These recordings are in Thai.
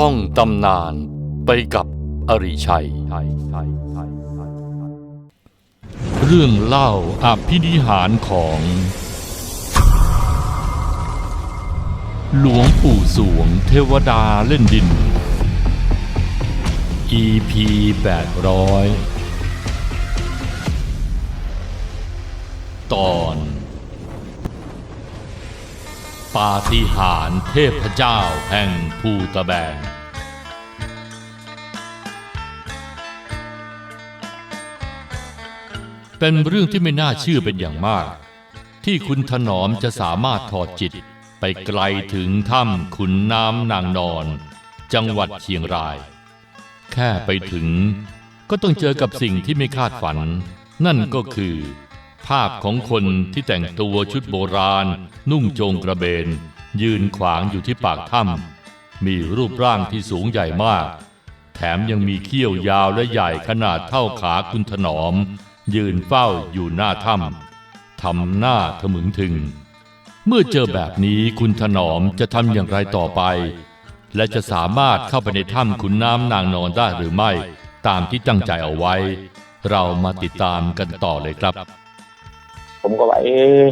ท่องตำนานไปกับอริชัย เรื่องเล่าอภินิหารของ หลวงปู่สวงเทวดาเล่นดิน EP 800 ตอน ปาฏิหาริย์เทพเจ้าแห่งภูตะแบง เป็นเรื่องที่ไม่น่าเชื่อเป็นอย่างมาก ที่คุณถนอมจะสามารถถอดจิตไปไกลถึงถ้ำขุนน้ำนางนอน จังหวัดเชียงราย แค่ไปถึงก็ต้องเจอกับสิ่งที่ไม่คาดฝัน นั่นก็คือ ภาพของคนที่แต่งตัวชุดโบราณ นุ่งโจงกระเบน ยืนขวางอยู่ที่ปากถ้ำมีรูปร่างที่สูงใหญ่มาก แถมยังมีเขี้ยวยาวและใหญ่ขนาดเท่าขาคุณถนอม ยืนเฝ้าอยู่หน้าถ้ำทำหน้าทะมึงถึง เมื่อเจอแบบนี้คุณถนอมจะทำอย่างไรต่อไป และจะสามารถเข้าไปในถ้ำขุนน้ำนางนอนได้หรือไม่ ตามที่ตั้งใจเอาไว้ เรามาติดตามกันต่อเลยครับ ผมก็ว่าเอ๊ะ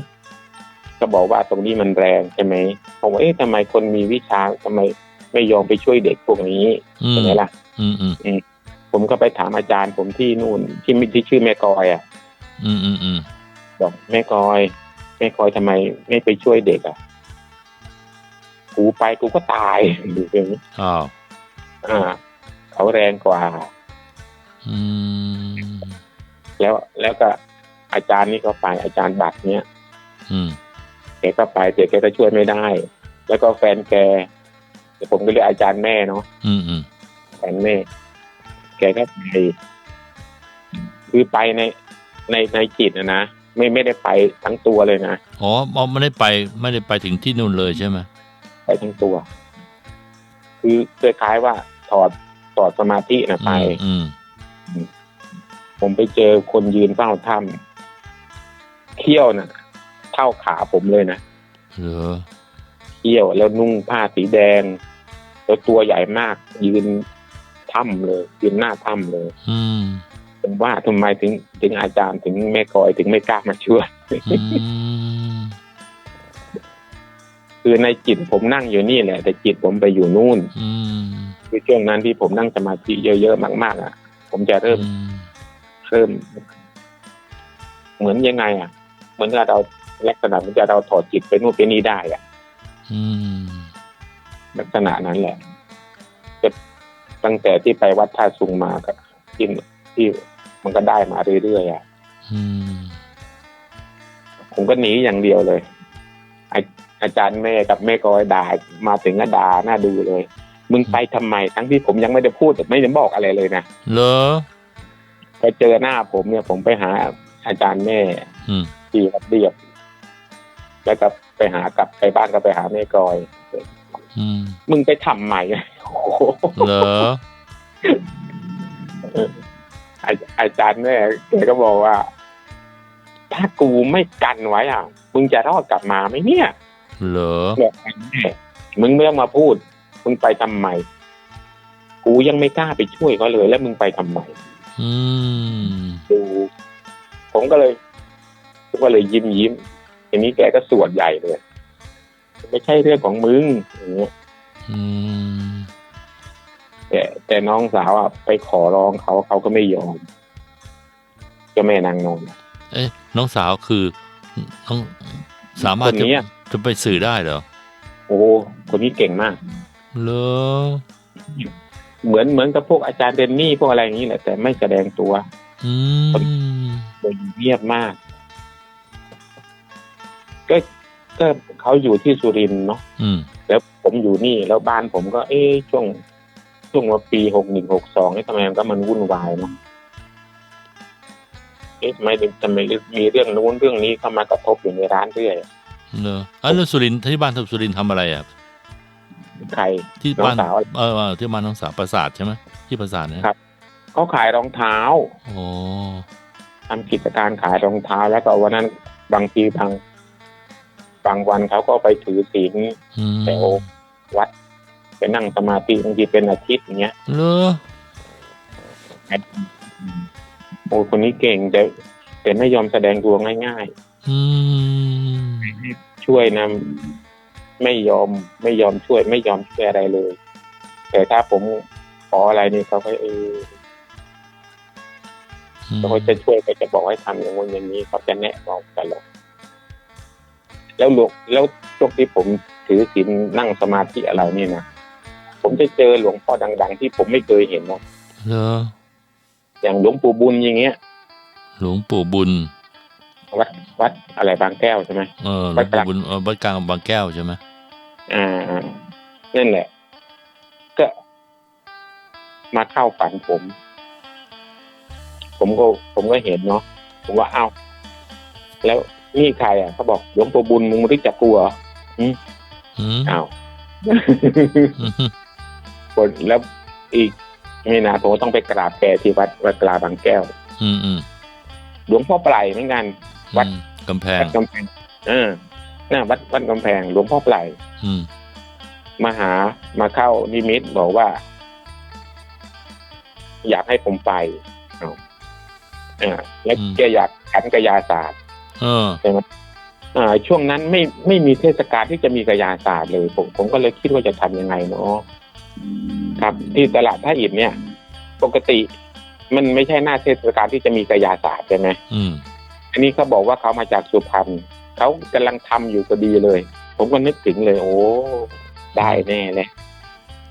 ก็บอกว่าตรงนี้มันแรงใช่ไหมผมว่าเอ๊ะทำไมคนมีวิชาทำไมไม่ยอมไปช่วยเด็กพวกนี้อืมใช่ไหมล่ะอืมอืมผมก็ไปถามอาจารย์ผมที่นู่นที่มิที่ชื่อแม่กอยอะ อืมอืมอืมบอกแม่กอย แม่กอยทำไมไม่ไปช่วยเด็กอะกูไปกูก็ตายดูอย่างนี้อ้าวอ่า เขาแรงกว่า อืม แล้วแล้วก็ อาจารย์นี่ก็ไปอาจารย์บัตรเนี้ยอืมแกก็ไปแต่แกก็ช่วยไม่ได้ แล้วก็แฟนแกผมก็เรียกอาจารย์แม่เนาะอืมอืมแฟนแม่ แกก็ไปคือไปในในในจิตนะนะไม่ไม่ได้ไปทั้งตัวเลยนะอ๋ออ๋อไม่ได้ไปไม่ได้ไปถึงที่นู่นเลยใช่ไหมไปทั้งตัว คือคล้ายๆว่าถอดถอดสมาธินะไปอืมผมไปเจอคนยืนเฝ้าถ้ำ เขี้ยวนะเท่าขาผมเลยนะเหรอเขี้ยวแล้วนุ่งผ้าสีแดง แล้วตัวใหญ่มาก ยืนถ้ำเลย ยืนหน้าถ้ำเลย อืมผมว่าทำไมถึงถึงอาจารย์ถึงแม่กอยถึงไม่กล้ามาช่วยอืมคือในจิตผมนั่งอยู่นี่แหละ แต่จิตผมไปอยู่นู่นอืมคือช่วงนั้นที่ผมนั่งสมาธิเยอะๆมาก ๆ อะ ผมจะเริ่มอืมเริ่ม เหมือนยังไง อะ เหมือนกับเราลักษณะเหมือนกับเราถอดจิตไปนู่นไปนี่ได้อะอืมลักษณะนั้นแหละจะตั้งแต่ที่ไปวัดท่าซุงมาก็ที่ที่มันก็ได้มาเรื่อยๆอะอืมผมก็หนีอย่างเดียวเลยอาอาจารย์แม่กับแม่กอยด่ามาถึงก็ด่าหน้าดูเลย มึงไปทำไม ทั้งที่ผมยังไม่ได้พูดไม่ได้บอกอะไรเลยนะเหรอไปเจอหน้าผมเนี่ย ผมไปหาอาจารย์แม่ อืม ที่วัดเรียบแล้วก็ไปหากลับไปบ้านก็ไปหาแม่กอยอืมมึงไปทำใหม่โอ้โหเหรออาอาจารย์แม่แกก็บอกว่า ถ้ากูไม่กันไว้อะ มึงจะรอดกลับมาไหมเนี่ย เหรอบอกแม่มึงไม่ต้องมาพูด มึงไปทำไม กูยังไม่กล้าไปช่วยเขาเลย แล้วมึงไปทำไมอืมดูผมก็เลย ก็เลยยิ้มยิ้มทีนี้แกก็สวดใหญ่เลย ไม่ใช่เรื่องของมึงอย่างเงี้ยอืมแต่แต่น้องสาวอะไปขอร้องเขาเขาก็ไม่ยอมเจ้าแม่นางนอนเอ๊ะ น้องสาวคือน้องสามารถคนจะนี้อะจะไปสื่อได้เหรอโอ้คนนี้เก่งมากเหรอเหมือนเหมือนกับพวกอาจารย์เดนนี่พวกอะไรอย่างนี้แหละแต่ไม่แสดงตัวอืมโดยเงียบมาก ก็ก็เขาอยู่ที่สุรินทร์เนาะอืมแล้วผมอยู่นี่แล้วบ้านผมก็ เอ๊ะช่วงช่วงว่าปีหกหนึ่งหกสองนี่ทำไมมันก็มันวุ่นวายเนาะเอ๊ะทำไมทำไมมีเรื่องนู้นเรื่องนี้เข้ามากระทบอยู่ในร้านเรื่อยเหรออะแล้วสุรินทร์ที่บ้านสุรินทร์ทำอะไรอะใครที่น้องบ้านสาวเออเออที่บ้านน้องสาวปราสาทใช่ไหมที่ปราสาทเนี่ยครับเขาขายรองเท้าโอ้ทำกิจการขายรองเท้าแล้วก็วันนั้นบางทีบาง บางวันเขาก็ไปถือศีลอืมแถววัดไปนั่งสมาธิบางทีเป็นอาทิตย์อย่างเงี้ยเหรอโอ้คนนี้เก่งแต่แต่ไม่ยอมแสดงตัวง่ายอืมๆช่วยนะไม่ยอมไม่ยอมช่วย ไม่ยอมช่วยอะไรเลย แต่ถ้าผมขออะไรนี่เขาก็เออเขาก็จะช่วยก็จะบอกให้ทำอย่างงู้นอย่างนี้เขาจะแนะบอกตลอด แล้วหลวงแล้วช่วงที่ผมถือศีลนั่งสมาธิอะไรนี่นะผมจะเจอหลวงพ่อดัง ๆ ที่ผมไม่เคยเห็นนะเหรออย่างหลวงปู่บุญอย่างเงี้ย หลวงปู่บุญ วัดวัดอะไรบางแก้วใช่ไหมเออหลวัวดงกลางปู่บุญเออวัดกลางบางแก้วใช่ไหมอ่าอ่านั่นแหละ ก็มาเข้าฝันผม ผมก็ผมก็เห็นเนาะผมว่าเอ้า แล้ว นี่ใครอะเขาบอกหลวงปู่บุญมึงรู้จักกูเหรออืมอ้าวอืมคนแล้วอีกไม่นานผมก็ต้องไปกราบแกที่วัดวัดกลาบางแก้ว อืมอืมหลวงพ่อปลายเหมือนกัน วัดอืมกำแพงวัดกำแพงเออน่ะวัดวัดกำแพง หลวงพ่อปลายอืมมาหามาเข้านิมิตบอกว่า อยากให้ผมไปเอาอ่าแล้วแกอยากขันกระยาศาสตร์ เอออ่า ช่วงนั้นไม่ไม่มีเทศกาลที่จะมีกระยาศาสตร์เลยผมผมก็เลยคิดว่าจะทำยังไงเนาะครับ ที่ตลาดท่าอิฐเนี่ย ปกติมันไม่ใช่หน้าเทศกาลที่จะมีกระยาศาสตร์ใช่ไหมอืม อันนี้เขาบอกว่าเขามาจากสุพรรณเขากำลังทำอยู่พอดีเลย ผมก็นึกถึงเลย โอ้ได้แน่เลย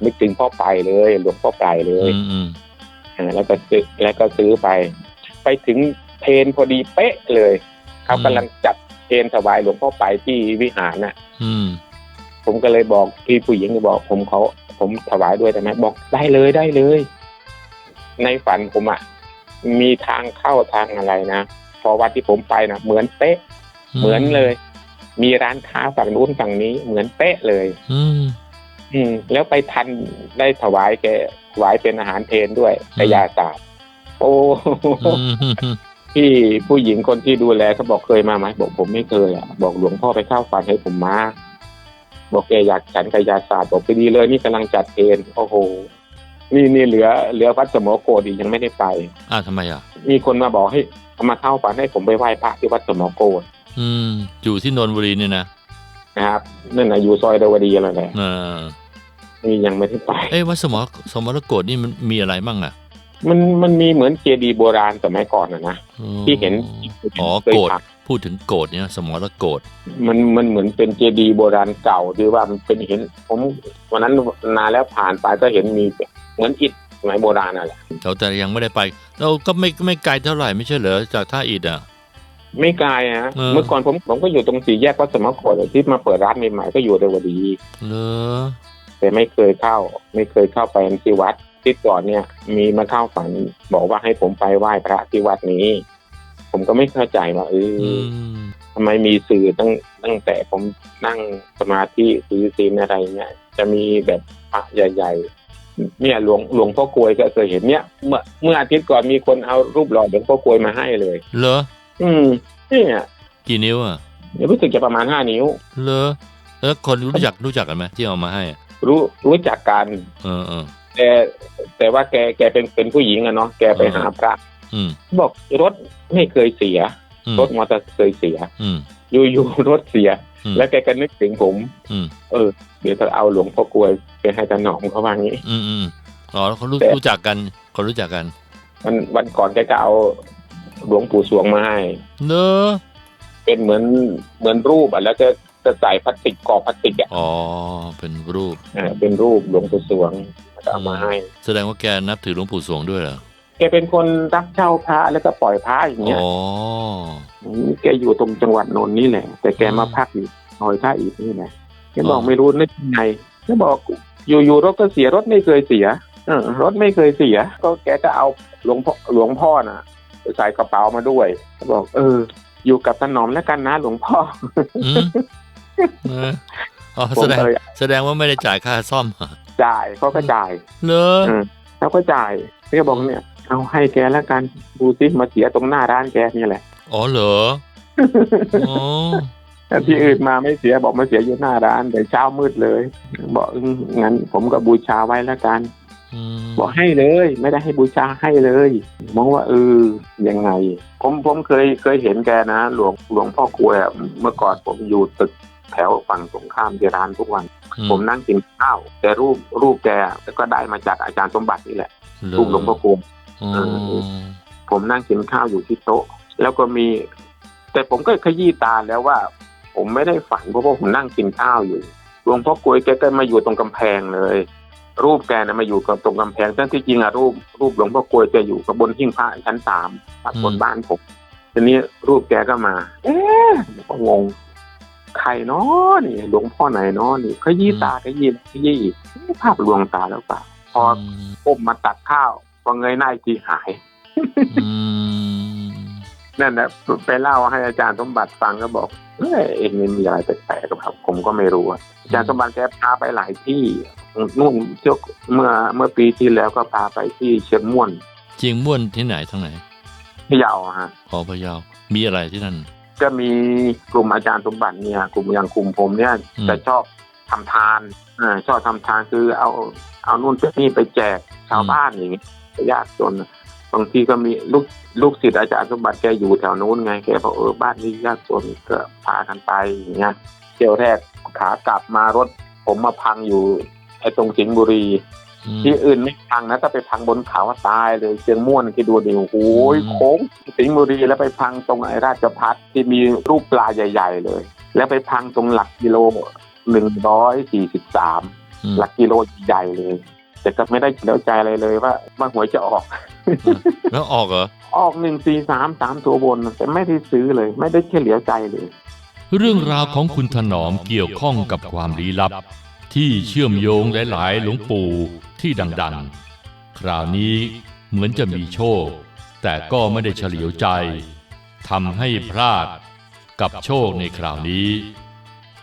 นึกถึงพ่อไปเลย หลวงพ่อไปเลอืย มอืมอ่าแล้วก็ซื้อแล้วก็ซื้อไป ไปถึงเพนพอดีเป๊ะเลย เขากำลังจัดเพนถวายหลวงพ่อไปที่วิหารน่ะอืมผมก็เลยบอกพี่ผู้หญิงก็บอก ผมเขาผมถวายด้วยได้ไหมบอกได้เลยได้เลย ในฝันผมอะมีทางเข้าทางอะไรนะพอวันที่ผมไปนะเหมือนเป๊ะ เหมือนเลย มีร้านค้าฝั่งนู้นฝั่งนี้เหมือนเป๊ะเลย อืมอืม แล้วไปทันได้ถวายแกถวายเป็นอาหารเพนด้วยกระยาศาสตร์โอ้ อืมอืมพี่ผู้หญิงคนที่ดูแลเขาบอกเคยมาไหมบอกผมไม่เคยอะบอกหลวงพ่อไปเข้าฝันให้ผมมาบอกแกอยากฉันกายาศาสตร์บอกไปดีเลยนี่กำลังจัดเพนโอ้โห นี่นี่เหลือเหลือวัดสมอโกดอีกยังไม่ได้ไปอ่าทำไมอะ มีคนมาบอกให้เอามาเข้าฝันให้ผมไปไหว้พระที่วัดสมอโกดอืม อยู่ที่นนทบุรีเนี่ยนะนะครับนั่นนะอยู่ซอยเดวดีอะไรแหละเออนี่ยังไม่ได้ไปเอ้ยวัดสมรสมรโกฏนี่มันมีอะไรบ้างอะ มันมันมีเหมือนเจดีย์โบราณสมัยก่อนนะนะที่เห็นอ๋อเคยโกฏผ่านพูดถึงโกฏเนี่ยสมรโกฏมันมันเหมือนเป็นเจดีย์โบราณเก่าที่ว่ามันเป็นเห็น ผมวันนั้นนานแล้วผ่านไปก็เห็นมีเหมือนอิฐสมัยโบราณนั่นแหละเราแต่ยังไม่ได้ไป เราก็ไม่ไม่ไกลเท่าไหร่ไม่ใช่เหรอจากท่าอิฐอะไม่ไกลฮะเออเมื่อก่อนผมผมก็อยู่ตรงสี่แยกวัดสมโกดที่มาเปิดร้านใหม่ๆก็อยู่เดวดี เหรอแต่ไม่เคยเข้า ไม่เคยเข้าไปที่วัด ที่ก่อนเนี่ยมีมาเข้าฝันบอกว่าให้ผมไปไหว้พระที่วัดนี้ ผมก็ไม่เข้าใจว่าเอออือมทำไมมีสื่อตั้งตั้งแต่ผมนั่งสมาธิซื้อซีนอะไรเนี่ย จะมีแบบพระใหญ่ๆเนี่ยหลวงหลวงพ่อกลวยก็เคยเห็นเนี่ย เมื่อเมื่ออาทิตย์ก่อนมีคนเอารูปหล่อหลวงพ่อกลวยมาให้เลย เหรอ อืมเนี่ยกี่นิ้วอะเดี๋ยวรู้สึกจะประมาณห้านิ้ว เหรอแล้วคนรู้จักรู้จักกันไหมที่เอามาให้อะรู้รู้จักกัน เออเออ แต่แต่ว่าแกแกเป็นเป็นผู้หญิงอะเนาะแกไปหาพระอืมบอกรถไม่เคยเสียอืมรถมอเตอร์ไซค์เคยเสีย อืมอยู่อยู่รถเสียอืมแล้วแกก็นึกถึงผมอืมเออ เดี๋ยวจะเอาหลวงพ่อกลวยไปให้ตาหนอมเขาว่างี้ อืมอืมอ๋อแล้วเขารู้แต่รู้จักกันเขารู้จักกัน วันวันก่อนแกก็เอาหลวงปู่สวงมาให้ เนอะเป็นเหมือนเหมือนรูปอะแล้วก็จะใส่พลาสติกกรอบพลาสติกอะอ๋อเป็นรูปอ่าเป็นรูปหลวงปู่สวงแล้วก็ เอามาให้ แสดงว่าแกนับถือหลวงปู่สวงด้วยเหรอแกเป็นคนรักเช่าพระแล้วก็ปล่อยพระอย่างเงี้ยอ๋อแกอยู่ตรงจังหวัดนนท์นี่แหละ แต่แกมาพักอยู่ซอยท่าอีกนี่แหละแกบอกไม่รู้นึกยังไงแกบอกอยู่ๆรถก็เสียรถไม่เคยเสียเออรถไม่เคยเสีย ก็แกก็เอาหลวงพ่อหลวงพ่อน่ะใส่กระเป๋ามาด้วยบอก เออ อยู่กับถนอมแล้วกันนะหลวงพ่ออืมเอออ๋อผแสมดงเลยแสดงว่าไม่ได้จ่ายค่าซ่อม จ่ายเขาก็จ่ายเนอะอืมเขาก็จ่ายแกบอกเนี่ยเอาให้แกแล้วกันดูซิมาเสียตรงหน้าร้านแกนี่แหละอ๋อเหรออ๋อแต่ที่อื่นมาไม่เสียบอกมาเสียอยู่หน้าร้านแต่เช้ามืดเลย บอกอืมงั้นผมก็บูชาไว้แล้วกันอืมบอกให้เลย ไม่ได้ให้บูชาให้เลย มองว่าเออยังไง ผมผมเคยเคยเห็นแกนะ หลวงหลวงพ่อกลวยอะเมื่อก่อนผมอยู่ตึก แถวฝั่งตรงข้ามที่ร้านทุกวัน ผมนั่งกินข้าวแต่รูปรูปแกก็ได้มาจากอาจารย์สมบัตินี่แหละเรูปหลวงพ่อกลวยอืมผมนั่งกินข้าวอยู่ที่โต๊ะ แล้วก็มี แต่ผมก็ขยี้ตาแล้วว่า ผมไม่ได้ฝันเพราะว่าผมนั่งกินข้าวอยู่หลวงพ่อกลวยแกก็มาอยู่ตรงกำแพงเลย รูปแกนะมาอยู่กับตรงกำแพงทั้งที่จริงอะรูปรูปหลวงพ่อกลวยจะอยู่กับบนหิ้งพระชั้นสามบนบ้านผมทีนี้รูปแกก็มา เอ๊ะผมก็งง ใครเนาะนี่หลวงพ่อไหนเนาะนี่ขยี้ตาขยี้ขยี้อีกภาพลวงตาแล้วเปล่าพอก้มมาตักข้าวพอเงยหน้าอีกทีหายอืมนั่นนะไปเล่าให้อาจารย์สมบัติฟังก็บอกเอ้ยเองนี่มีอะไรแปลกๆครับผมก็ไม่รู้อะอาจารย์สมบัติแกพาไปหลายที่นู่นเที่ยวเมื่อเมื่อปีที่แล้วก็พาไปที่เชียงม่วนเจียงม่วนที่ไหนทางไหนพะเยาฮะขอพะเยามีอะไรที่นั่น ก็มีกลุ่มอาจารย์สมบัติเนี่ย กลุ่มอย่างกลุ่มผมเนี่ยอืมจะชอบทำทานอ่าชอบทำทานคือเอาเอานู่นไปนี่ไปแจกชาวบ้านอย่างเงี้ยยากจนบางทีก็มีลูกลูกศิษย์อาจารย์สมบัติแกอยู่แถวนู้นไงแกบอกเออบ้านนี้ยากจนก็พากันไปอย่างเงี้ยเที่ยวแรกขากลับมารถ ผมมาพังอยู่ไอ้ตรงสิงห์บุรีอืม ที่อื่นไม่พังนะถ้าไปพังบนเขาตายเลยเชียงม่วนคิดดูดิโอ้โหอืมโค้งสิงห์บุรีแล้วไปพังตรงไอ้ราชพัฒที่มีรูปปลาใหญ่ ๆ เลย แล้วไปพังตรงหลักกิโลหนึ่งร้อยสี่สิบสามอืมหลักกิโลใหญ่เลย แต่ก็ไม่ได้เฉลียวใจอะไรเลยว่าว่าหวยจะออก แล้วออกเหรอ ออกหนึ่งสี่สามสามตัวบน แต่ไม่ได้ซื้อเลย ไม่ได้เฉลียวใจเลย เรื่องราวของคุณถนอมเกี่ยวข้องกับความลี้ลับ ที่เชื่อมโยงหลายๆ หลวงปู่ที่ดังๆ คราวนี้เหมือนจะมีโชค แต่ก็ไม่ได้เฉลียวใจทำให้พลาดกับโชคในคราวนี้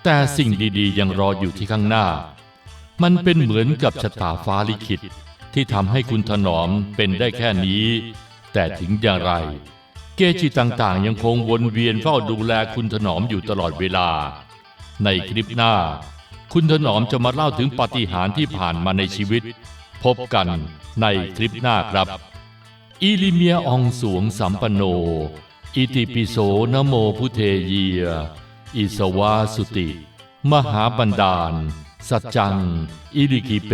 แต่สิ่งดีๆ ยังรออยู่ที่ข้างหน้า มันเป็นเหมือนกับชะตาฟ้าลิขิตที่ทำให้คุณถนอมเป็นได้แค่นี้ แต่ถึงอย่างไร เกจิต่างๆ ยังคงวนเวียนเฝ้าดูแลคุณถนอมอยู่ตลอดเวลา ในคลิปหน้า คุณถนอมจะมาเล่าถึงปาฏิหาริย์ที่ผ่านมาในชีวิต พบกันในคลิปหน้าครับ อิลิเมียอองสวงสัมปโน อิติปิโสนโมพุเทเยียอิสวาสุติ มหาบันดาล สัจจัง อิริกิเป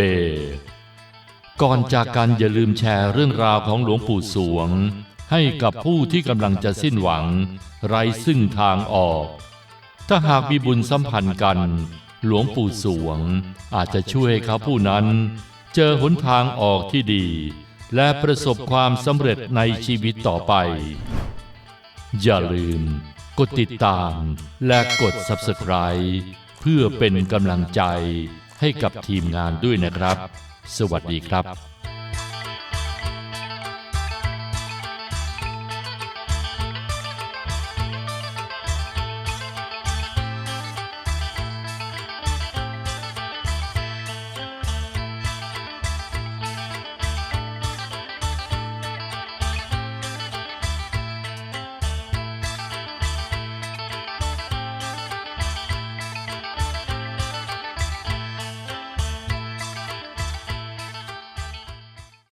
ก่อนจากกันอย่าลืมแชร์เรื่องราวของหลวงปู่สวง ให้กับผู้ที่กำลังจะสิ้นหวัง ไร้ซึ่งทางออก ถ้าหากมีบุญสัมพันธ์กัน หลวงปู่สวง อาจจะช่วยให้เขาผู้นั้น เจอหนทางออกที่ดี และประสบความสำเร็จในชีวิตต่อไป อย่าลืม กดติดตามและกด Subscribe เพื่อเป็นกำลังใจให้กับทีมงานด้วยนะครับ สวัสดีครับ